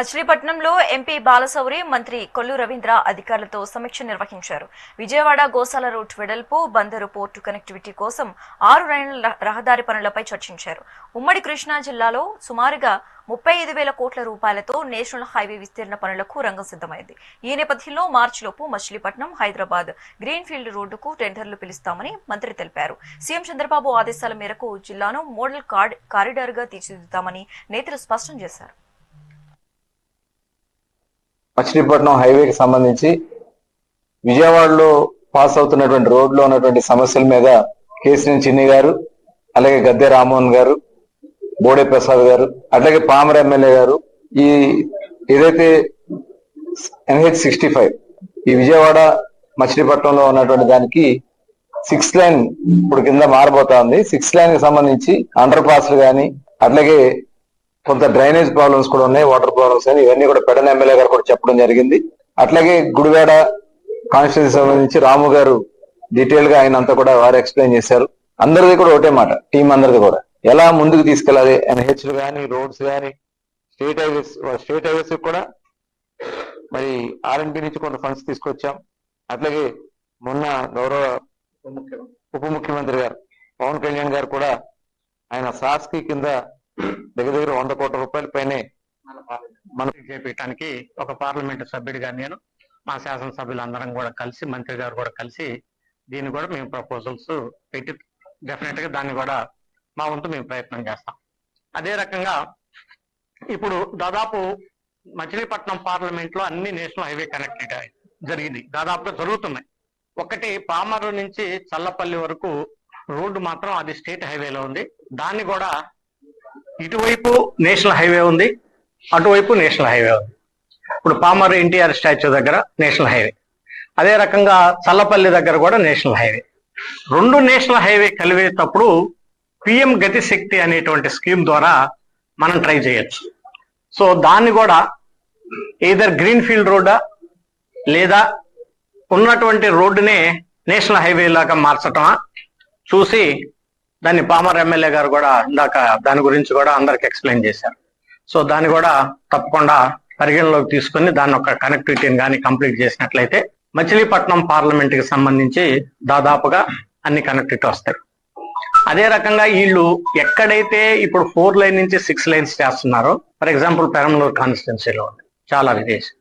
మచిలీపట్నంలో ఎంపీ బాలశౌరి మంత్రి కొల్లు రవీంద్ర అధికారులతో సమీక్ష నిర్వహించారు. విజయవాడ గోసాల రూట్ వెడల్పు బందరు పోర్టు కనెక్టివిటీ కోసం ఆరు రైళ్ళ రహదారి పనులపై చర్చించారు. ఉమ్మడి కృష్ణా జిల్లాలో సుమారుగా ముప్పై ఐదు వేల కోట్ల రూపాయలతో నేషనల్ హైవే విస్తీర్ణ పనులకు రంగం సిద్ధమైంది. ఈ నేపథ్యంలో మార్చిలోపు మచిలీపట్నం హైదరాబాద్ గ్రీన్ఫీల్డ్ రోడ్డుకు టెండర్లు పిలుస్తామని మంత్రి తెలిపారు. సీఎం చంద్రబాబు ఆదేశాల మేరకు జిల్లాను మోడల్ కార్డ్ కారిడార్గా తీర్చిదిద్దామని నేతలు స్పష్టం చేశారు. మచిలీపట్నం హైవేకి సంబంధించి విజయవాడలో పాస్ అవుతున్నటువంటి రోడ్లో ఉన్నటువంటి సమస్యల మీద కేసీఎన్ చిన్ని గారు అలాగే గద్దె రామ్మోహన్ గారు బోడే ప్రసాద్ గారు అట్లాగే పామర ఎమ్మెల్యే గారు ఈ ఏదైతే ఎన్హెచ్ సిక్స్టీ ఫైవ్ ఈ విజయవాడ మచిలీపట్నంలో ఉన్నటువంటి దానికి సిక్స్ లైన్ ఇప్పుడు కింద మారబోతా ఉంది. సిక్స్ లైన్కి సంబంధించి అండర్ పాస్లు కానీ అట్లాగే కొంత డ్రైనేజ్ ప్రాబ్లమ్స్ కూడా ఉన్నాయి వాటర్ ప్రాబ్లమ్స్ అని ఇవన్నీ కూడా పెడన ఎమ్మెల్యే గారు కూడా చెప్పడం జరిగింది. అట్లాగే గుడివాడ కాన్స్టిట్యూన్సీ సంబంధించి రాము గారు డీటెయిల్గా ఆయన అంతా కూడా వారు ఎక్స్ప్లెయిన్ చేశారు. అందరిది కూడా ఒకటే మాట టీం అందరిది కూడా. ఎలా ముందుకు తీసుకెళ్ళాలి ఎన్హెచ్ కానీ రోడ్స్ కానీ స్టేట్ హైవేస్ స్టేట్ హైవేస్ కూడా మరి ఆర్ఎన్బి నుంచి కొంత ఫండ్స్ తీసుకొచ్చాం. అట్లాగే మొన్న గౌరవ ఉప ముఖ్యమంత్రి గారు పవన్ కళ్యాణ్ గారు కూడా ఆయన సాస్కి కింద దగ్గర దగ్గర వంద కోట్ల రూపాయల పైనే మన చేపించడానికి ఒక పార్లమెంటు సభ్యుడిగా నేను మా శాసనసభ్యులందరం కూడా కలిసి మంత్రి గారు కూడా కలిసి దీన్ని కూడా మేము ప్రపోజల్స్ పెట్టి డెఫినెట్గా దాన్ని కూడా మా వంతు మేము ప్రయత్నం చేస్తాం. అదే రకంగా ఇప్పుడు దాదాపు మచిలీపట్నం పార్లమెంట్లో అన్ని నేషనల్ హైవే కనెక్టెడ్ జరిగింది. దాదాపుగా జరుగుతున్నాయి. ఒకటి పామరు నుంచి చల్లపల్లి వరకు రోడ్డు మాత్రం అది స్టేట్ హైవేలో ఉంది. దాన్ని కూడా ఇటువైపు నేషనల్ హైవే ఉంది అటువైపు నేషనల్ హైవే ఉంది. ఇప్పుడు పామర్ ఎన్టీఆర్ స్టాచ్యూ దగ్గర నేషనల్ హైవే. అదే రకంగా చల్లపల్లి దగ్గర కూడా నేషనల్ హైవే. రెండు నేషనల్ హైవే కలివేటప్పుడు పిఎం గతి శక్తి అనేటువంటి స్కీమ్ ద్వారా మనం ట్రై చేయొచ్చు. సో దాన్ని కూడా ఏదర్ గ్రీన్ ఫీల్డ్ రోడ్డా లేదా ఉన్నటువంటి రోడ్డునే నేషనల్ హైవే లాగా మార్చటమా చూసి దాన్ని పామర్ ఎమ్మెల్యే గారు కూడా ఇందాక దాని గురించి కూడా అందరికి ఎక్స్ప్లెయిన్ చేశారు. సో దాన్ని కూడా తప్పకుండా పరిగణలోకి తీసుకొని దాని ఒక కనెక్టివిటీని కానీ కంప్లీట్ చేసినట్లయితే మచిలీపట్నం పార్లమెంట్కి సంబంధించి దాదాపుగా అన్ని కనెక్టివిటీ వస్తాయి. అదే రకంగా వీళ్ళు ఎక్కడైతే ఇప్పుడు ఫోర్ లైన్ నుంచి సిక్స్ లైన్స్ చేస్తున్నారో ఫర్ ఎగ్జాంపుల్ పెరంలూరు కాన్స్టిట్యున్సీలో ఉంది చాలా విదేశీ.